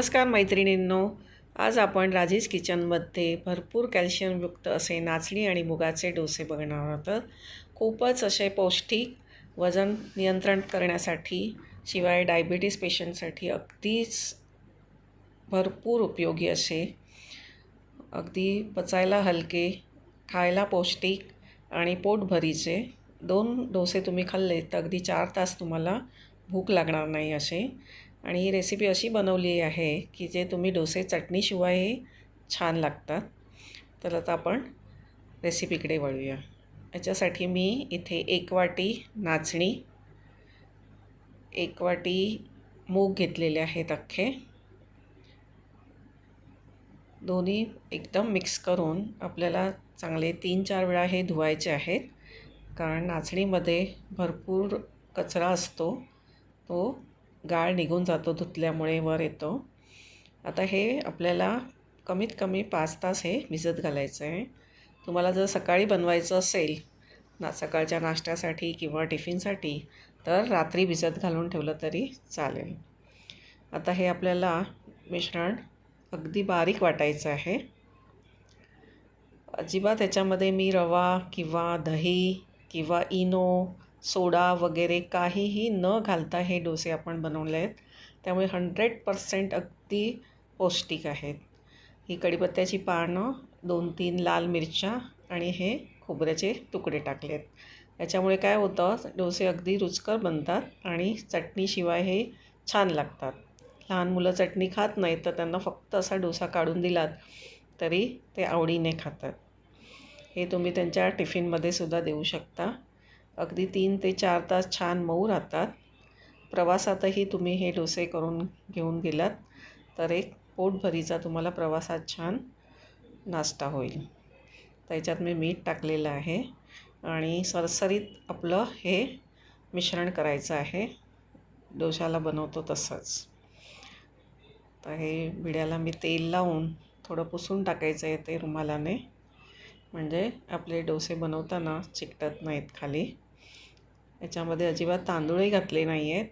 नमस्कार मैत्रिणींनो. आज आपण राजेश किचनमध्ये भरपूर कॅल्शियमयुक्त असे नाचणी आणि मुगाचे डोसे बघणार आहोत. खूपच असे पौष्टिक वजन नियंत्रण करण्यासाठी शिवाय डायबिटीस पेशंटसाठी अगदीच भरपूर उपयोगी असे. अगदी पचायला हलके खायला पौष्टिक आणि पोटभरीचे दोन डोसे तुम्ही खाल्ले तर अगदी चार तास तुम्हाला भूक लागणार नाही असे. आणि ही रेसिपी अशी बनवली आहे की जे तुम्ही डोसे चटणीशिवायही छान लागतात. तर आता आपण रेसिपीकडे वळूया. याच्यासाठी मी इथे एक वाटी नाचणी एक वाटी मूग घेतलेले आहेत अख्खे. दोन्ही एकदम मिक्स करून आपल्याला चांगले तीन चार वेळा हे धुवायचे आहेत. कारण नाचणीमध्ये भरपूर कचरा असतो. तो गाळ निघून जातो धुतल्यामुळे वर येतो. आता हे आपल्याला कमीत कमी पाच तास हे भिजत घालायचं आहे तुम्हाला जर सकाळी बनवायचं असेल ना सकाळच्या नाश्त्यासाठी किंवा टिफिनसाठी तर रात्री भिजत घालून ठेवलं तरी चालेल. आता हे आपल्याला मिश्रण अगदी बारीक वाटायचं आहे. अजिबात त्याच्यामध्ये मी रवा किंवा दही किंवा इनो सोडा वगैरे काहीही न घालता हे डोसे आपण बनवले आहेत. त्यामुळे हंड्रेड पर्सेंट अगदी पौष्टिक आहेत. ही कढीपत्त्याची पानं दोन तीन लाल मिरच्या आणि हे खोबऱ्याचे तुकडे टाकलेत याच्यामुळे काय होतं डोसे अगदी रुचकर बनतात आणि चटणीशिवाय हे छान लागतात. लहान मुलं चटणी खात नाहीत तर त्यांना फक्त असा डोसा काढून दिलात तरी ते आवडीने खातात. हे तुम्ही त्यांच्या टिफिनमध्ये सुद्धा देऊ शकता. अगदी तीन ते चार तास छान मऊ राहतात. प्रवासातही तुम्ही हे डोसे करून घेऊन गेलात तर एक पोटभरीचा तुम्हाला प्रवासात छान नाश्ता होईल. त्याच्यात मी मीठ टाकलेलं आहे आणि सरसरीत आपलं हे मिश्रण करायचं आहे. डोशाला बनवतो तसंच. तर हे बिड्याला मी तेल लावून थोडं पुसून टाकायचं आहे ते रुमालाने. म्हणजे आपले डोसे बनवताना चिकटत नाहीत खाली. याच्यामध्ये अजिबात तांदूळही घातले नाही आहेत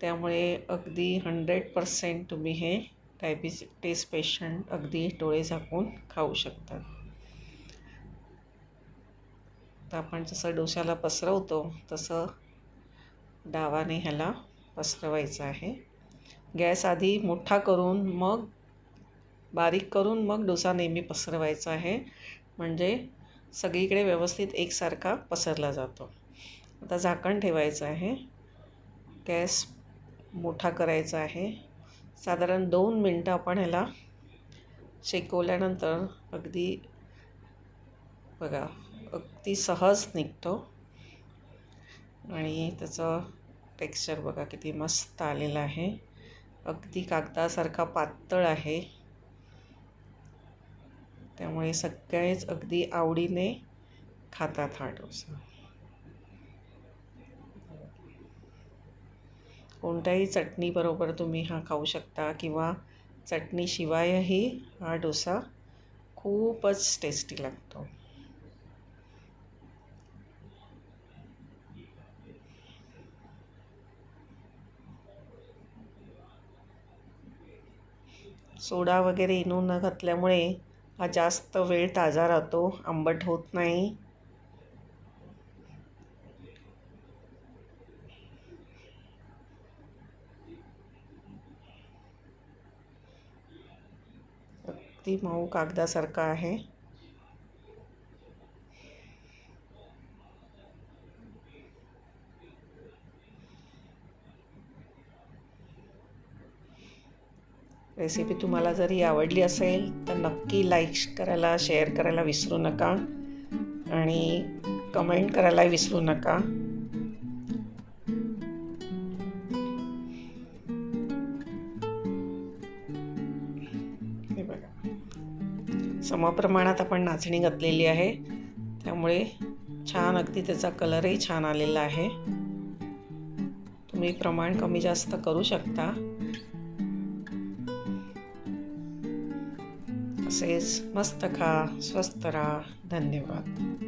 त्यामुळे अगदी हंड्रेड पर्सेंट तुम्ही हे डायबिटीस पेशंट अगदी डोळे झाकून खाऊ शकतात तर आपण जसं डोशाला पसरवतो तसं डावाने ह्याला पसरवायचं आहे. गॅस आधी मोठा करून मग बारीक करून मग डोसा नेहमी पसरवायचा आहे. म्हणजे सगळीकडे व्यवस्थित एकसारखा पसरला जातो. आता झाकण ठेवायचं आहे. गॅस मोठा करायचा आहे. साधारण दोन मिनटं आपण ह्याला शेकवल्यानंतर अगदी बघा अगदी सहज निघतो. आणि त्याचं टेक्स्चर बघा किती मस्त आलेलं आहे. अगदी कागदासारखा पातळ आहे. त्यामुळे सगळेच अगदी आवडीने खातात हा डोसा. कोणत्याही चटणीबरोबर तुम्ही हा खाऊ शकता किंवा चटणीशिवायही हा डोसा खूपच टेस्टी लागतो. सोडा वगैरे इनू न घातल्यामुळे हा जास्त वेळ ताजा राहतो आंबट होत नाही. अगदी मऊ कागदासारखा आहे. रेसिपी तुम्हाला जर ही आवडली असेल तर नक्की लाईक करायला शेअर करायला विसरू नका. आणि कमेंट करायला विसरू नका. समप्रमाणात आपण नाचणी घातलेली आहे. त्यामुळे छान अगदी त्याचा कलरही छान आलेला आहे. तुम्ही प्रमाण कमी जास्त करू शकता. तसेच मस्त खा स्वस्त राहा. धन्यवाद.